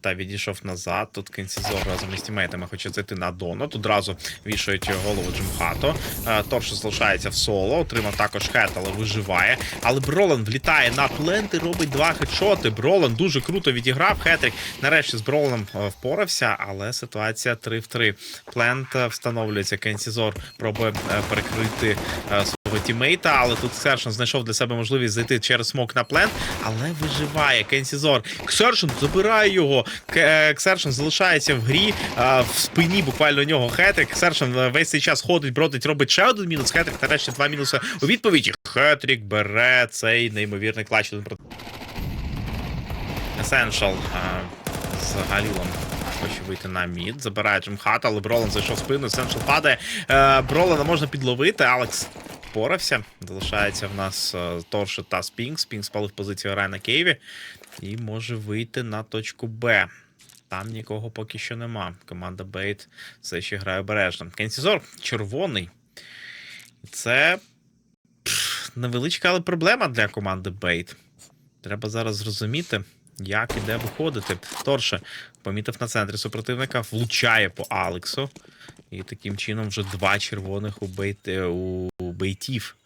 та відійшов назад. Тут Кенсізор разом із тімейтами хоче зайти на донат. Одразу вішають голову Джимхато. Е, Торш залишається в соло. Отримав також хет, але виживає. Але Бролан влітає на плент і робить два хедшоти. Бролан дуже круто відіграв. Хетрик нарешті з Броланом е, впорався, але ситуація 3 в 3. Плент е, встановлюється. Кенсізор пробує перекрити е, свого тімейта, але тут Ксершн знайшов для себе можливість зайти через смок на плент, але виживає Кенсізор. Ксершн забирає його. К- е, залишається в грі. В спині буквально нього хетрик. Ксершн е, весь цей час ходить, бродить, робить ще один мінус. Хетрик нарешті два мінуси у відповіді. Хетрик бере цей неймовірний клач. проти- з Галілом. Хоче вийти на мід, забирає Джимхат, але Бролан зайшов в спину, Essential падає. Е, Бролана можна підловити, Алекс впорався. Залишається в нас е, Торши та Спінг. Спінг спалив позицію грає на Кейві і може вийти на точку Б. Там нікого поки що нема. Команда Бейт все ще грає обережно. Кенсізор червоний. Це пф, невеличка, але проблема для команди Бейт. Треба зараз зрозуміти, як і де виходити. Торше помітив на центрі супротивника, влучає по Алексу. І таким чином вже два червоних у, бейт, е, у бейтів.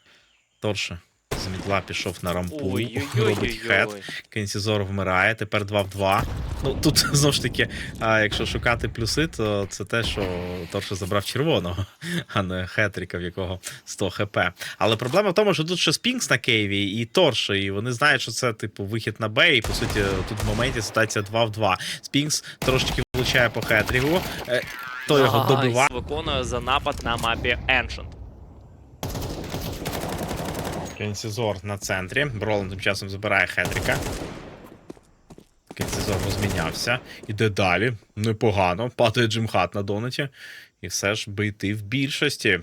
Торше з мідла пішов на рампу, робить хет. Кенсізор вмирає, тепер 2 в 2. Ну тут знову ж таки, а, якщо шукати плюси, то це те, що Торше забрав червоного, а не Хетріка, в якого 100 хп. Але проблема в тому, що тут ще Спінкс на Кейві і Торше, і вони знають, що це типу вихід на Б, і по суті тут в моменті ситуація 2 в 2. Спінкс трошки влучає по Хетрігу. Е, То його Найс. добиває. Виконує за напад на мапі Ancient. Кенсізор на центрі. Бролан тим часом забирає Хетріка. Кенсізор розмінявся. Іде далі. Непогано. Падає Джимхат на донаті. І все ж бейти в більшості.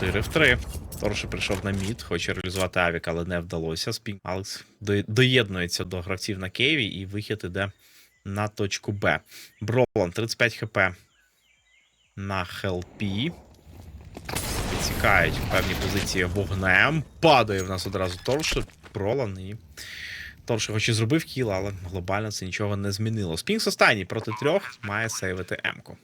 4 в 3. Торше прийшов на мід, хоче реалізувати авік, але не вдалося. Спін Алекс до- доєднується до гравців на Кейві, і вихід іде на точку Б. Бролан 35 хп на хелпі. Відсікають певні позиції вогнем. Падає в нас одразу торшер, пролан і. Торше хоч і зробив кіл, але глобально це нічого не змінило. Спінкс останній проти трьох має сейвити М-ку.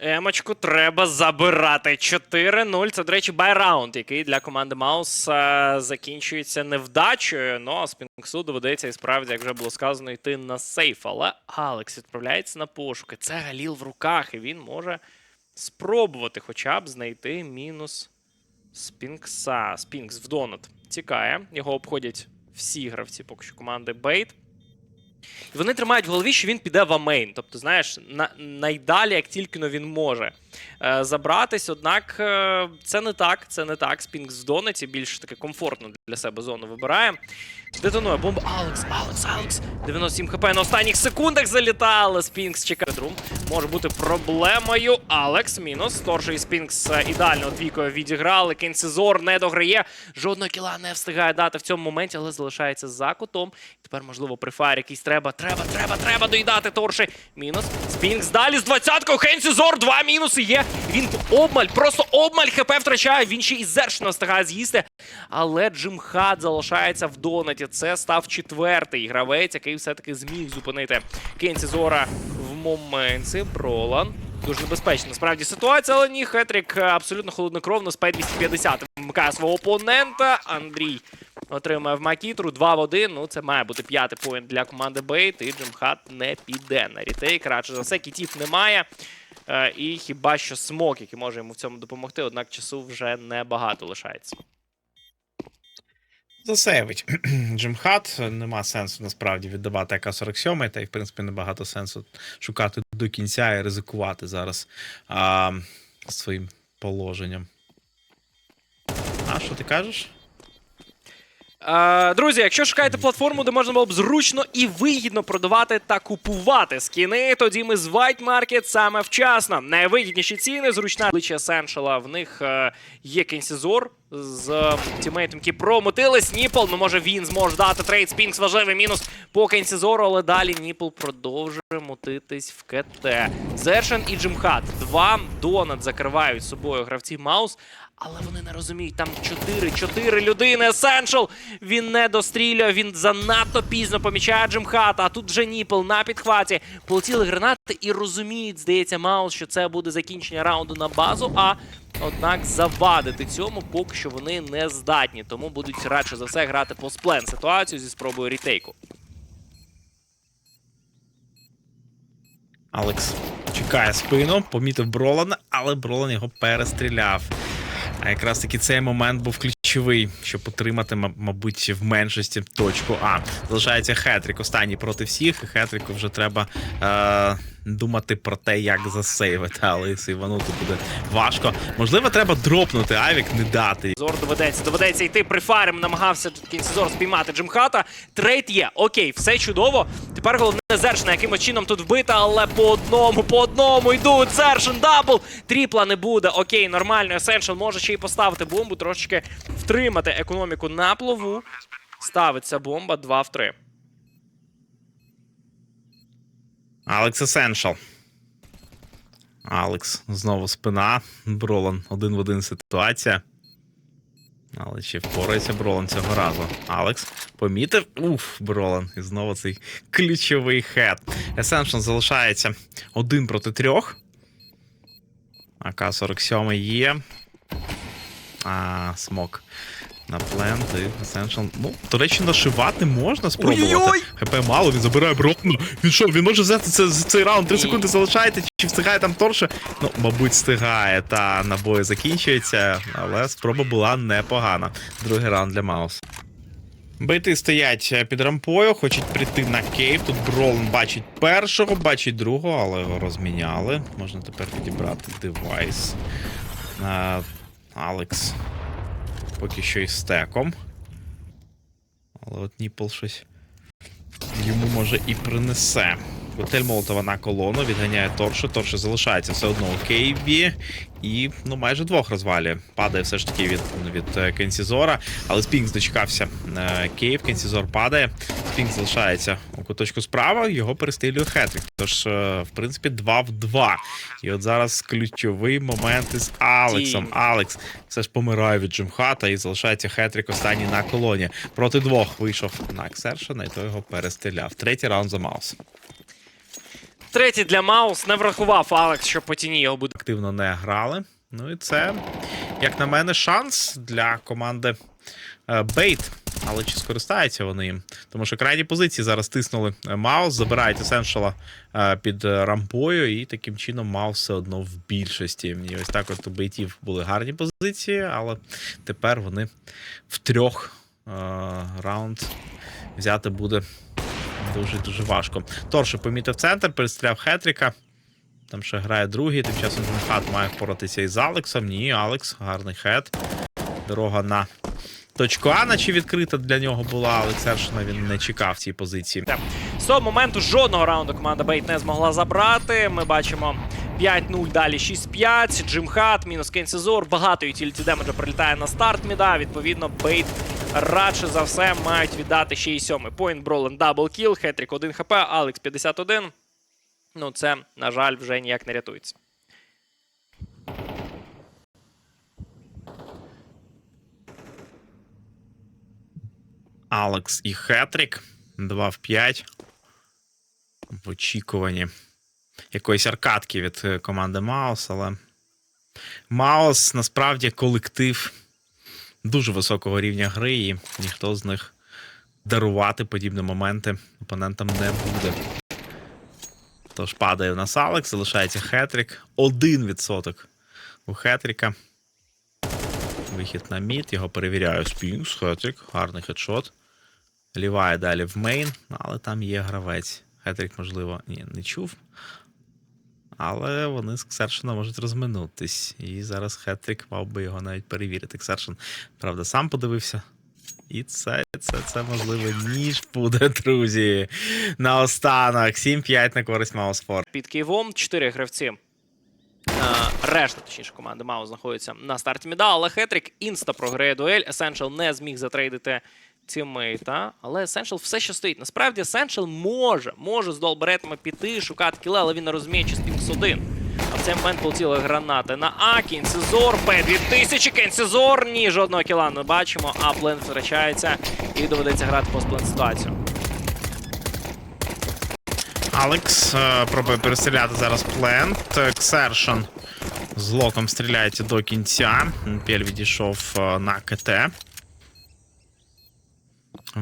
Емочку треба забирати. 4-0. Це, до речі, байраунд, який для команди Маус е, закінчується невдачею. Ну а Спінксу доведеться і справді, як вже було сказано, йти на сейф. Але Алекс відправляється на пошуки. Це Галіл в руках, і він може спробувати хоча б знайти мінус Спінкса. Спінкс в донат тікає. Його обходять всі гравці поки що команди Бейт. І вони тримають в голові, що він піде в амейн. Тобто, знаєш, на, найдалі, як тільки но він може забратись. Однак е, це не так, це не так. Спінкс в Донеті більш таки комфортно для себе зону вибирає. Детонує бомба. Алекс, Алекс, Алекс. 97 хп на останніх секундах залітали. Спінкс чекає. Може бути проблемою. Алекс мінус. Торший і Спінкс е, ідеально двійкою відіграли. Кенсізор не дограє. Жодного кіла не встигає дати в цьому моменті, але залишається за кутом. Тепер, можливо, прифайр якийсь треба. Треба, треба, треба доїдати Торши. Мінус. Спінкс далі з 20-ку. Хенсізор, два мінуси є. Він обмаль, просто обмаль хп втрачає. Він ще і зерш не з'їсти. Але Джим Хат залишається в донаті. Це став четвертий гравець, який все-таки зміг зупинити Кенсізора в моменті. Бролан. Дуже небезпечна насправді ситуація, але ні, Хетрік е, абсолютно холоднокровно з П-250 вмикає свого опонента. Андрій отримає в Макітру 2 в 1. Ну, це має бути п'ятий поінт для команди Бейт. І Джимхат не піде на рітейк. Радше за все, кітів немає. Е, І хіба що смок, який може йому в цьому допомогти, однак часу вже небагато лишається. Засейвить Джимхат. Нема сенсу насправді віддавати АК-47, та й в принципі небагато сенсу шукати до кінця і ризикувати зараз а, своїм положенням. А що ти кажеш? Е, Друзі, якщо шукаєте платформу, де можна було б зручно і вигідно продавати та купувати скіни, тоді ми з White Market саме вчасно. Найвигідніші ціни, зручна обличчя Essential, в них е, є Кенсізор, з тімейтом, які промотились. Ніпл, ну може він зможе дати трейд. Спінкс важливий мінус по кінці зору, але далі Ніпл продовжує мутитись в КТ. Зершен і Джимхат. Два донат закривають собою гравці Маус. Але вони не розуміють, там 4-4 людини. Есеншл! Він не дострілює, він занадто пізно помічає Джимхата. А тут вже Ніпл на підхваті. Полетіли гранати і розуміють, здається, Маус, що це буде закінчення раунду на базу. А однак завадити цьому поки що вони не здатні. Тому будуть радше за все грати по сплен ситуацію зі спробою рітейку. Алекс чекає спину, помітив Бролана, але Бролан його перестріляв. А якраз таки цей момент був ключовий, щоб отримати, мабуть, в меншості точку А. Залишається Хетрік останній проти всіх. і Хетрику вже треба е- думати про те, як засейвити, але сейванути буде важко. Можливо, треба дропнути Авік, не дати. Зор доведеться, доведеться йти при фарем, намагався кінці зор спіймати Джимхата. Трейд є. Окей, все чудово. Тепер головне Зершина якимось чином тут вбити, але по одному, по одному йдуть. Зершин дабл. Тріпла не буде. Окей, нормально. Есеншл може ще й поставити бомбу, трошечки втримати економіку на плаву. Ставиться бомба 2 в 3. Алекс Есеншал. Алекс знову спина. Бролан один в один ситуація. Але чи впорається Бролан цього разу? Алекс помітив. Уф, Бролан. І знову цей ключовий хед. Есеншал залишається один проти трьох. АК-47 є. А, смок. На плент і Essential. Ну, до речі, нашивати можна спробувати. Ой-ой-ой! ХП мало, він забирає Брокну. Він що, він може взяти це, цей раунд 3 секунди залишаєте, чи встигає там торше? Ну, мабуть, встигає. Та набої закінчується, але спроба була непогана. Другий раунд для Маус. Бейти стоять е, під рампою, хочуть прийти на кейв. Тут Бролан бачить першого, бачить другого, але його розміняли. Можна тепер підібрати девайс. Е, Алекс поки що із стеком. Але от Ніпл щось йому може і принесе. Готель Молотова на колону, відганяє Торшу. Торша залишається все одно у Кейві. І ну майже двох розвалює. Падає все ж таки від, від е, Кенсізора. Але Спінкс дочекався е, Кейв, Кенсізор падає. Спінкс залишається у куточку справа, його перестрілює Хетрик. Тож, е, в принципі, 2 в 2. І от зараз ключовий момент із Алексом. Алекс все ж помирає від Джимхата і залишається Хетрик останній на колоні. Проти двох вийшов на Ксершена, і той його перестріляв. Третій раунд за Маус. Третій для Маус не врахував Алекс, що по тіні його буде. активно не грали. Ну і це, як на мене, шанс для команди е, Бейт. Але чи скористаються вони їм? Тому що крайні позиції зараз тиснули е, Маус, забирають Есеншала е, під рампою, і таким чином Маус все одно в більшості. І ось так от у бейтів були гарні позиції, але тепер вони в трьох раунд взяти буде дуже-дуже важко. Торше помітив центр, перестріляв Хетріка. Там ще грає другий, тим часом Хат має впоратися із Алексом. Ні, Алекс, гарний хет. Дорога на точку А, наче відкрита для нього була, але Сершина він не чекав цієї позиції. З того моменту жодного раунду команда Бейт не змогла забрати. Ми бачимо 5-0, далі 6-5. Джимхат, мінус Кенсізор. Багато ютіліті демеджа прилітає на старт міда. Відповідно, Бейт радше за все мають віддати ще й сьомий. Поінт Бролен дабл кіл, Хетрік 1 хп, Алекс 51. Ну, це, на жаль, вже ніяк не рятується. Алекс і Хетрік. 2 в 5. В очікуванні якоїсь аркадки від е, команди Маус, але Маус насправді колектив дуже високого рівня гри, і ніхто з них дарувати подібні моменти опонентам не буде. Тож падає в нас Алекс, залишається Хетрік. 1% у Хетріка. Вихід на мід, його перевіряю Спінкс, Хетрік, гарний хедшот. Ліває далі в мейн, але там є гравець. Хетрік, можливо, ні, не чув. Але вони з Ксершина можуть розминутись. І зараз Хетрік мав би його навіть перевірити. Ксершин, правда, сам подивився. І це, це, це можливо, ніж буде, друзі. Наостанок. 7-5 на користь Маусфор. Під Києвом 4 гравці Е, Решта, точніше, команди Маус знаходиться на старті міда, але Хетрік інста програє дуель. Essential не зміг затрейдити тіммейта, але Essential все ще стоїть. Насправді Essential може, може з долберетами піти, шукати кіли, але він не розуміє, чи Спінкс один. А в цей момент полетіли гранати на А, Кінсізор, П-2000, Кінсізор, ні, жодного кіла не бачимо, а плен втрачається і доведеться грати постплен ситуацію. Алекс е, пробує перестріляти зараз плент. Ксершон з локом стріляється до кінця. Пель відійшов е, на КТ.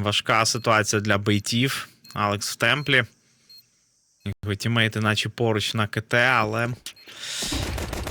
Важка ситуація для бейтів. Алекс в темплі. Його тімейти наче поруч на КТ, але.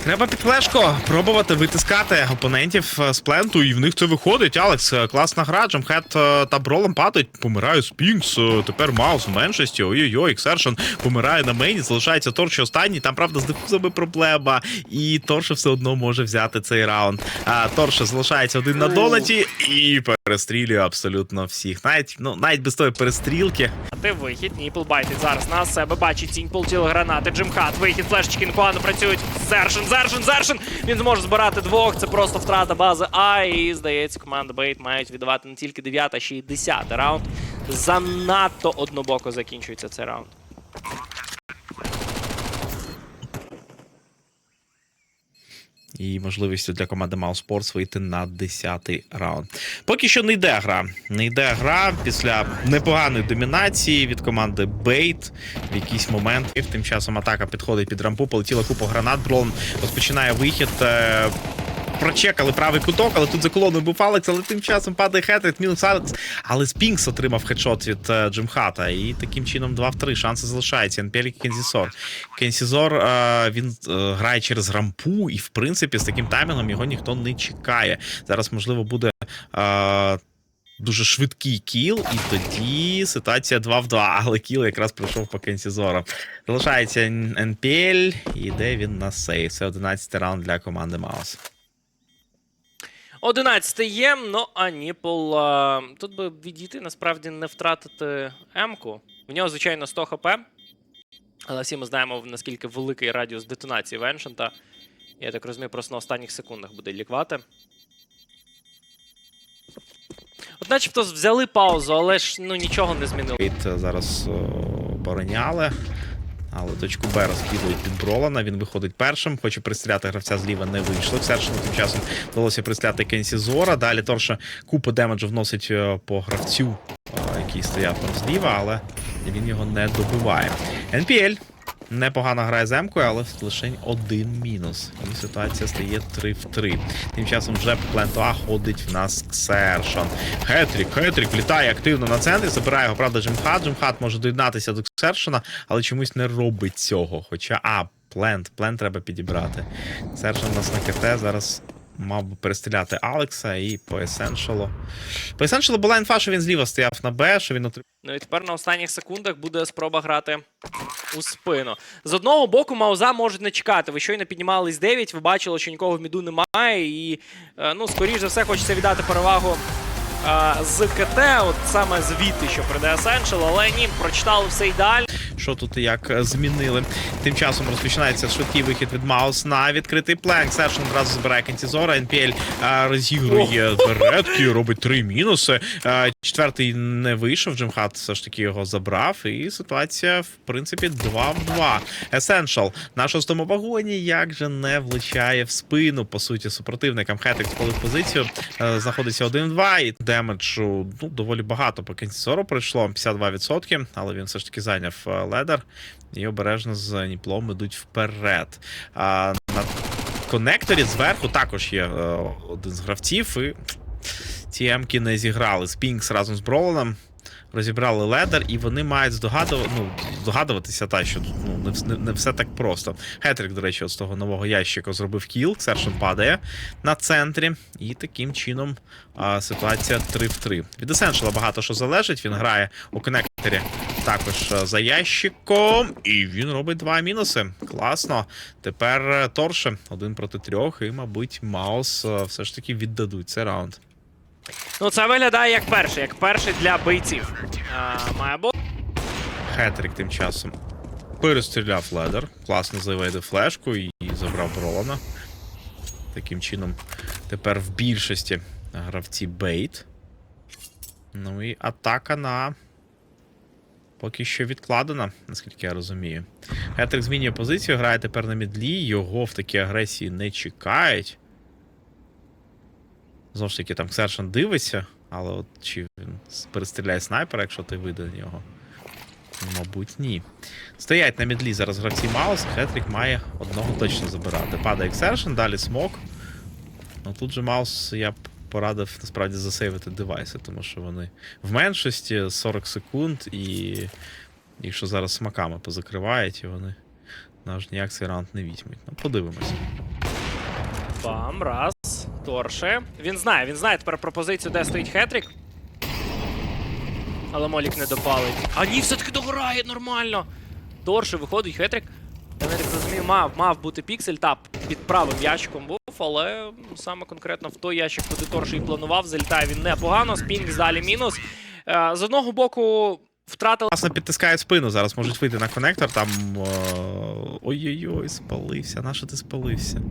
Треба під флешко пробувати витискати опонентів е, з пленту, і в них це виходить. Алекс, е, класна гра, Джамхет е, та Бролом падають, помирає Спінкс, тепер Маус в меншості. Ой-ой-ой, Ексершон помирає на мейні, залишається Торч останній. Там, правда, з дифузами проблема. І Торше все одно може взяти цей раунд. А Торше залишається один на донаті і перестрілює абсолютно всіх. Навіть, ну, навіть без тої перестрілки. А ти вихід, Ніпл байтить зараз на себе, бачить тінь, полетіли гранати, Джимхат, вихід, флешечки непогано працюють. Зершин, Зершин, Зершин! Він зможе збирати двох, це просто втрата бази А, і, здається, команда Бейт мають віддавати не тільки 9, а ще й 10 раунд. Занадто однобоко закінчується цей раунд. І можливістю для команди Mouse вийти на 10-й раунд. Поки що не йде гра. Не йде гра після непоганої домінації від команди Бейт в якийсь момент. І тим часом атака підходить під рампу, полетіла купа гранат. Брон розпочинає вихід. Прочекали правий куток, але тут за колоною був Алекс, але тим часом падає хетрит, мінус Алекс. Але Спінкс отримав хедшот від е, Джимхата. І таким чином 2 в 3. Шанси залишаються. НПЛ Кензісор. Кенсізор е, він е, грає через рампу, і в принципі з таким таймінгом його ніхто не чекає. Зараз, можливо, буде. Е, Дуже швидкий кіл, і тоді ситуація 2 в 2, але кіл якраз пройшов по Кенсізору. Залишається НПЛ, і йде він на сейв. Це 11 раунд для команди Маус. 11 є, ну а Ніпл. а, Тут би відійти, насправді не втратити М-ку. В нього, звичайно, 100 хп. Але всі ми знаємо, наскільки великий радіус детонації Веншента. Я так розумію, просто на останніх секундах буде ліквати. От начебто взяли паузу, але ж ну нічого не змінило. Кейт е, зараз о, обороняли. Але точку Б розкидують під Бролана. Він виходить першим. Хоче пристріляти гравця зліва, не вийшло. Ксершину тим часом вдалося пристріляти Кенсі Зора. Далі Торша купу демеджу вносить е, по гравцю, е, який стояв там зліва, але він його не добиває. НПЛ непогано грає земкою, Емкою, але лише один мінус. І ситуація стає 3 в 3. Тим часом вже по пленту А ходить в нас Ксершон. Хетрік, Хетрік влітає активно на центрі, забирає його, правда, Джимхат. Джимхат може доєднатися до Ксершона, але чомусь не робить цього. Хоча, а, плент, плент треба підібрати. Ксершон у нас на КТ зараз. Мав би перестріляти Алекса і по Есеншалу. По Есеншалу була інфа, що він зліва стояв на Б, що він отримав. Ну і тепер на останніх секундах буде спроба грати у спину. З одного боку, Мауза можуть не чекати. Ви щойно піднімались 9, ви бачили, що нікого в міду немає, і е, ну, скоріш за все, хочеться віддати перевагу е, з КТ, от саме звідти, що прийде Essential, але ні, прочитали все ідеально. Що тут і як е, змінили. Тим часом розпочинається швидкий вихід від Маус на відкритий пленк. Сершин одразу збирає Кентізора. НПЛ е, розігрує передки, робить три мінуси. Е, Четвертий не вийшов. Джимхат все ж таки його забрав. І ситуація, в принципі, 2 в 2. Essential на шостому вагоні як же не влучає в спину. По суті, супротивникам Хетрик спалив позицію. Знаходиться 1-2 і демеджу ну, доволі багато по Кентізору пройшло 52%, але він все ж таки зайняв ледер і обережно з Ніплом ідуть вперед. А на конекторі зверху також є е, один з гравців, і ці емки не зіграли. Спінкс разом з Броланом розібрали ледер, і вони мають здогадувати, ну, здогадуватися, та, що ну, не, не, все так просто. Хетрик, до речі, з того нового ящика зробив кіл, Сершин падає на центрі, і таким чином а, ситуація 3 в 3. Від Essential багато що залежить. Він грає у конекторі також е, за ящиком, і він робить два мінуси. Класно. Тепер е, Торше один проти трьох, і, мабуть, Маус е, все ж таки віддадуть цей раунд. Ну, це виглядає як перший, як перший для бойців. А, має бути. Хетрик тим часом Перестріляв ледер. Класно заведе флешку і забрав Бролана. Таким чином, тепер в більшості гравці бейт. Ну і атака на. Поки що відкладена, наскільки я розумію. Гетрик змінює позицію, грає тепер на мідлі, його в такій агресії не чекають. Знову ж таки, там Ксершан дивиться, але от чи він перестріляє снайпера, якщо ти вийде на нього? Мабуть, ні. Стоять на мідлі зараз гравці Маус, Хетрік має одного точно забирати. Падає Ексершн, далі смок. Ну тут же Маус я б порадив насправді засейвити девайси, тому що вони в меншості 40 секунд, і якщо зараз смаками позакривають, і вони наш ніяк цей раунд не візьмуть. Ну, подивимося. Бам, раз. Торше. Він знає, він знає тепер пропозицію, де стоїть Хетрік. Але Молік не допалить. А ні, все-таки догорає нормально. Торше виходить Хетрік. Я не так розумію, мав, мав бути піксель тап під правим ящиком був, але саме конкретно в той ящик, куди Торше і планував, залітає він непогано. Спінг далі мінус. Е, з одного боку, втратили. Класно підтискає спину, зараз можуть вийти на коннектор, там. е, Ой-ой-ой, спалився. Нащо ти спалився?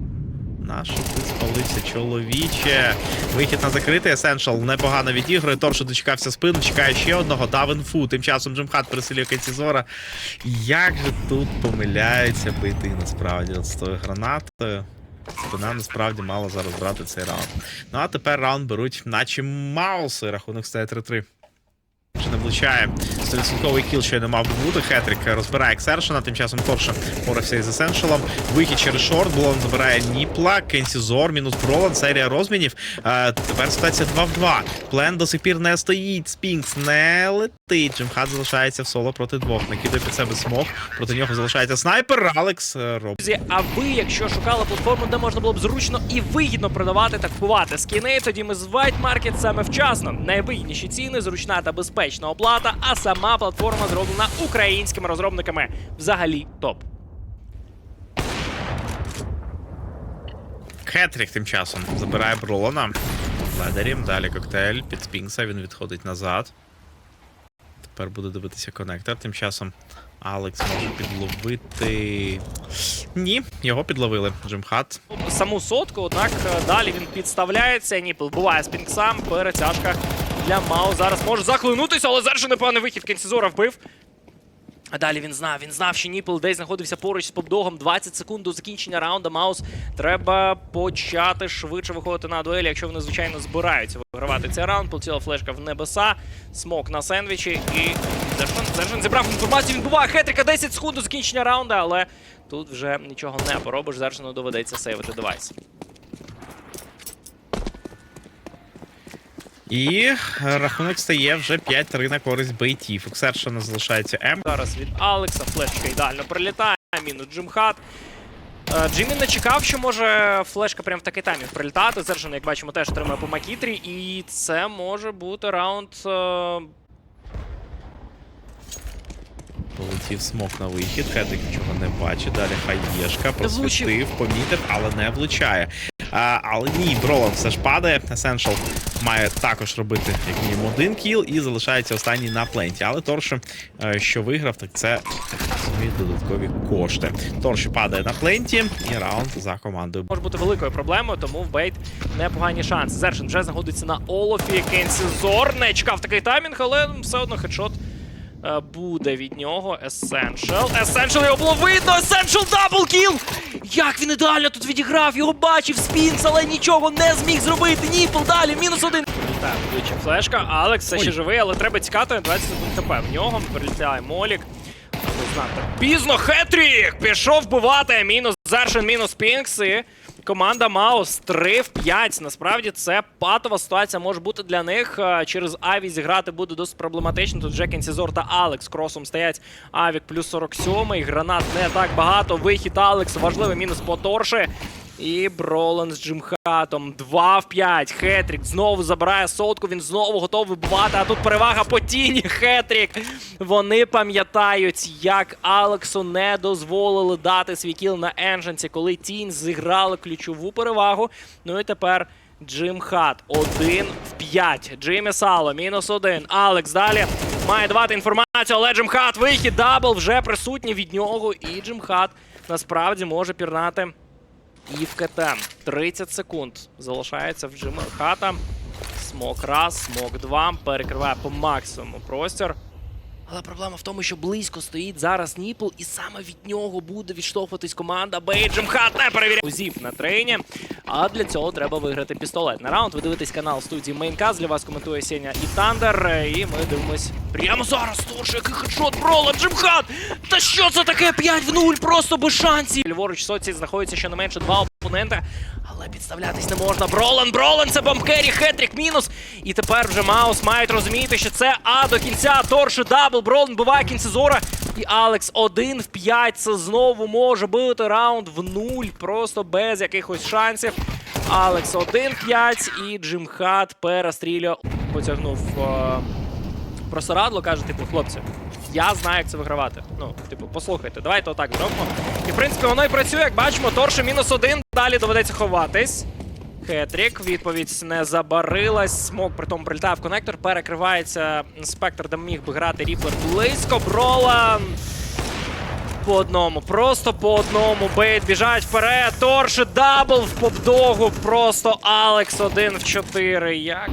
Нащо ти спалився, чоловіче? Вихід на закритий Essential непогано відігрує. Торшо дочекався спину, чекає ще одного. Дав інфу. Тим часом Джимхат переселює Катізора. Як же тут помиляються бити насправді з тою гранатою. Спина насправді мала зараз брати цей раунд. Ну а тепер раунд беруть, наче Мауси. Рахунок стає 3-3. Чи не влучає 100% кіл, що й не мав бути. Хетрік розбирає Ексершена, тим часом Торша порався із Есеншелом. Вихід через шорт, Блон забирає Ніпла, Кенсі Зор, мінус Бролан, серія розмінів. Е, тепер ситуація 2 в 2. Плен до сих пір не стоїть, Спінкс не летить. Джимхат залишається в соло проти двох. Накидає під себе смок. Проти нього залишається снайпер. Алекс е. Друзі, А ви, якщо шукали платформу, де можна було б зручно і вигідно продавати та купувати скіни, тоді ми з White Market саме вчасно. Найвигідніші ціни, зручна та безпечна оплата, а сама платформа зроблена українськими розробниками. Взагалі топ. Хетрік тим часом забирає Бролана. Ледері, далі коктейль під Спінкса, він відходить назад. Тепер буде дивитися коннектор. Тим часом Алекс може підловити. Ні, його підловили. Джимхат. Саму сотку, однак е, далі він підставляється. Ніпл буває з пінксам. Перетяжка для Мау. Зараз може захлинутися, але зараз же непоганий вихід. Кенсізора вбив. А далі він знав, він знав, що Ніпл десь знаходився поруч з попдогом. 20 секунд до закінчення раунду. Маус треба почати швидше виходити на дуелі, якщо вони, звичайно, збираються вигравати цей раунд. Полетіла флешка в небеса, смок на сендвічі і Зержин зібрав інформацію. Він буває хетрика 10 секунд до закінчення раунду, але тут вже нічого не поробиш. Зержину доведеться сейвити девайс. І е, рахунок стає вже 5-3 на користь бейтів. У Ксершена залишається М. Зараз від Алекса флешка ідеально прилітає. Мінус Джимхат. Е, Джиммі не чекав, що може флешка прямо в такий таймінг прилітати. Зержин, як бачимо, теж отримує по Макітрі. І це може бути раунд. е, Полетів смок на вихід. Хетрик нічого не бачить. Далі хаєшка просвітив, помітив, але не влучає. А, але ні, Бролан все ж падає. Essential має також робити як мінімум один кіл і залишається останній на пленті. Але Торши, е, що виграв, так це самі додаткові кошти. Торше падає на пленті і раунд за командою. може бути великою проблемою, тому в Бейт непогані шанси. Зершин вже знаходиться на Олофі. Кенсі Зор не чекав такий таймінг, але все одно хедшот буде від нього. Essential. Essential його було видно. Essential даблкіл! Як він ідеально тут відіграв, його бачив Спінс, але нічого не зміг зробити. Ніпл далі, мінус один. Так, влучив флешка. Алекс все ще живий, але треба тікати. 20 секунд КП. В нього прилітає Молік. Пізно Хетрік пішов вбивати. Мінус Зершин, мінус Пінкс. І команда Маус 3 в 5. Насправді це патова ситуація може бути для них. Е, Через Аві зіграти буде досить проблематично. Тут Джек Сізор та Алекс кросом стоять. Авік плюс 47. Гранат не так багато. Вихід Алекс. Важливий мінус по Торші. І Бролан з Джимхатом. 2 в 5. Хетрік знову забирає сотку. Він знову готовий вибивати. А тут перевага по тіні. Хетрік. Вони пам'ятають, як Алексу не дозволили дати свій кіл на Енженці, коли тінь зіграли ключову перевагу. Ну і тепер Джим Хат 1 в 5. Джиммі Сало мінус 1. Алекс далі має давати інформацію, але Джим Хат вихід, дабл вже присутній від нього. І Джим Хат насправді може пірнати і в КТ. 30 секунд залишається в Джима Хата. Смок раз, смок два. Перекриває по максимуму простір. Але проблема в тому, що близько стоїть зараз Ніпл, і саме від нього буде відштовхуватись команда Бейджем Хат не перевіряє Узів на трейні. А для цього треба виграти пістолетний раунд. Ви дивитесь канал студії Мейнказ. Для вас коментує Сеня і Тандер. І ми дивимось прямо зараз. Торше, який хедшот брола, Джимхат! Та що це таке? 5 в 0, просто без шансів. Ліворуч соці знаходиться щонайменше два опоненти. Але підставлятись не можна. Бролан, Бролан, це бомбкері, хетрік мінус. І тепер вже Маус мають розуміти, що це А до кінця. Торше дабл, Бролан буває кінцезора. І Алекс 1 в 5. Це знову може бути раунд в 0, просто без якихось шансів. Алекс 1 в 5 і Джим Хат перестрілює. Потягнув е, просирадло, каже, типу, хлопці. Я знаю, як це вигравати. Ну, типу, послухайте, давайте отак зробимо. І в принципі воно і працює, як бачимо, Торше мінус один. Далі доведеться ховатись. Хетрік, відповідь не забарилась. Смок при тому прилітає в конектор, перекривається спектр, де міг би грати Ріплер близько. Бролан. По одному, просто по одному. Бейт біжать вперед. Торше дабл в попдогу. Просто Алекс один в 4. Як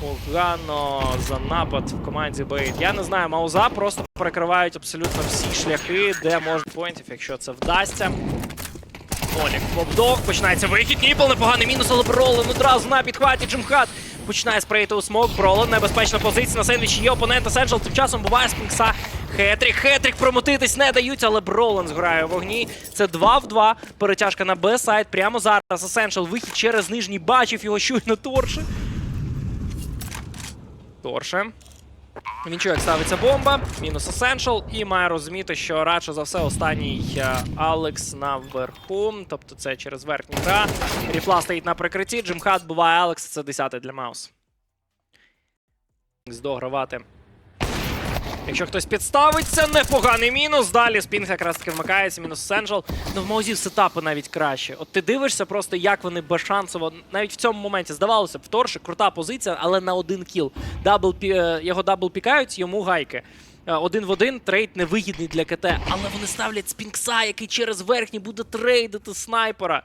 погано за напад в команді Бейт. Я не знаю, Мауза просто перекривають абсолютно всі шляхи, де можна поінтів, якщо це вдасться. Олік, попдог, починається вихід. Ніпл, непоганий мінус, але Бролан одразу на підхваті. Джимхат починає спрейти у смок. Бролан, небезпечна позиція на сендвічі. Є опонент Essential. Тим часом буває спінкса. Хетрік, хетрік промотитись не дають, але Бролан зграє в вогні. Це 2 в 2. Перетяжка на Б-сайд. Прямо зараз Essential. Вихід через нижній. Бачив його щойно Торше. Торше. Він чує, як ставиться бомба, мінус Essential, і має розуміти, що радше за все останній е, Алекс наверху. Тобто це через верхній гра. Ріфла стоїть на прикритті. Джимхат буває Алекс, це 10 для Маус. Догравати. Якщо хтось підставиться, непоганий мінус. Далі спінг якраз таки вмикається, мінус Essential. Ну в Маузів сетапи навіть краще. От ти дивишся просто, як вони безшансово, навіть в цьому моменті здавалося б, в Торші крута позиція, але на один кіл. Дабл, е, його дабл пікають, йому гайки. Е, Один в один трейд невигідний для КТ, але вони ставлять спінкса, який через верхній буде трейдити снайпера.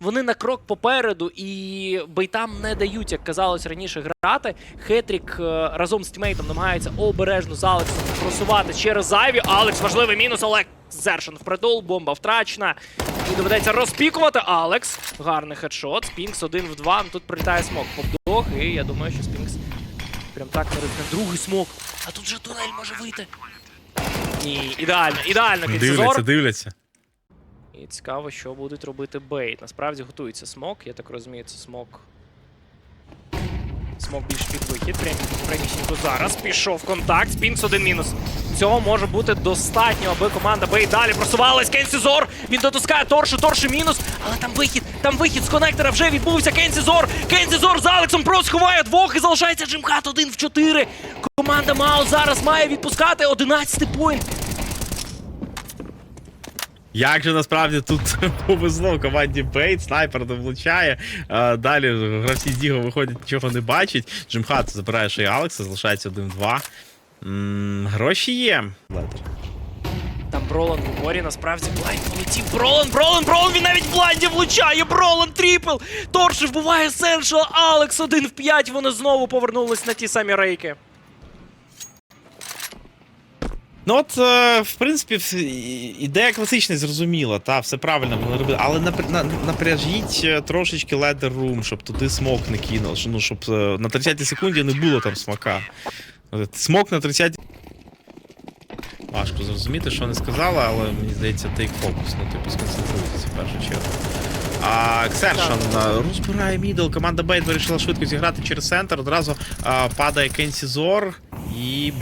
Вони на крок попереду і бейтам не дають, як казалось раніше, грати. Хетрік е, разом з тімейтом намагається обережно з Алексом просувати через зайві. Алекс важливий мінус, але Зершин впритул, бомба втрачена. І доведеться розпікувати Алекс. Гарний хедшот. Спінкс один в два. Ну, Тут прилітає смок. Попдог, і я думаю, що Спінкс прям так не. Другий смок. А тут же тунель може вийти. Ні, ідеально, ідеально Дивляться, дивляться. І цікаво, що будуть робити бейт. Насправді готується смок, я так розумію, це смок. Смок більш під вихід. Прям, прямісінько зараз. Пішов контакт. Спінкс один мінус. Цього може бути достатньо, аби команда Бей далі просувалась. Кенсі Зор. Він дотискає Торшу, Торши мінус. Але там вихід, там вихід з конектора вже відбувся. Кенсі Зор. Кенсі Зор з Алексом просто ховає двох і залишається Джимхат один в чотири. Команда Маус зараз має відпускати 11 поінт. Як же насправді тут повезло команді Бейт, снайпер не влучає. А, далі гравці з Діго виходять, нічого не бачать. Джимхат забирає ще й Алекса, залишається 1-2. М, Гроші є. Летер. Там Бролан в упорі, насправді блайнд полетів. Бролан, Бролан, Бролан, він навіть в блайнді влучає. Бролан трипл. Торши вбиває Сеншел. Алекс 1 в 5. Вони знову повернулись на ті самі рейки. Ну от, е, в принципі, ідея класична, зрозуміла, та, все правильно вони робили. Але напряжіть е, трошечки ледер рум, щоб туди смок не кинув. Ну, щоб е, на 30 секунді не було там смока. Смок на 30 Важко зрозуміти, що вони сказали, але мені здається, тейк фокус, ну, типу, сконцентруйтеся в першу чергу. А Ксершан розбирає мідл. Команда Бейт вирішила швидко зіграти через центр. Одразу а, падає Кенсі Зор і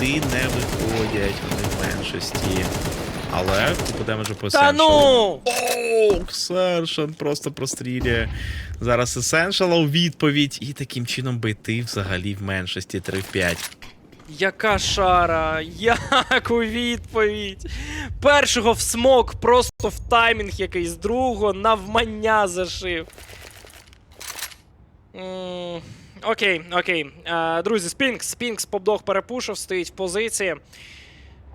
бейти не виходять. Вони в меншості. Але купу демеджу по Та ну! О, Ксершан просто прострілює. Зараз Essential у відповідь. І таким чином бейти взагалі в меншості 3 в 5. Яка шара, як у відповідь. Першого в смок, просто в таймінг якийсь, другого навмання зашив. М, Окей, окей. Е, Друзі, Спінкс. Спінкс поблог перепушив, стоїть в позиції.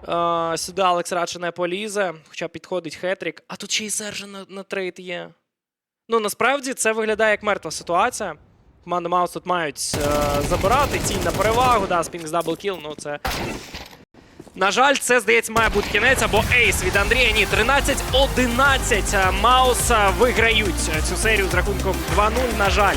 Е, Сюди Алекс радше не полізе, хоча підходить хетрік. А тут ще й Сержа на, на трейд є. Ну, насправді це виглядає як мертва ситуація. Команда Маус тут мають е, забирати тінь на перевагу. Да, Спінкс даблкіл, ну це. На жаль, це здається має бути кінець або ейс від Андрія. Ні, 13-11. Маус е, виграють цю серію з рахунком 2-0. На жаль.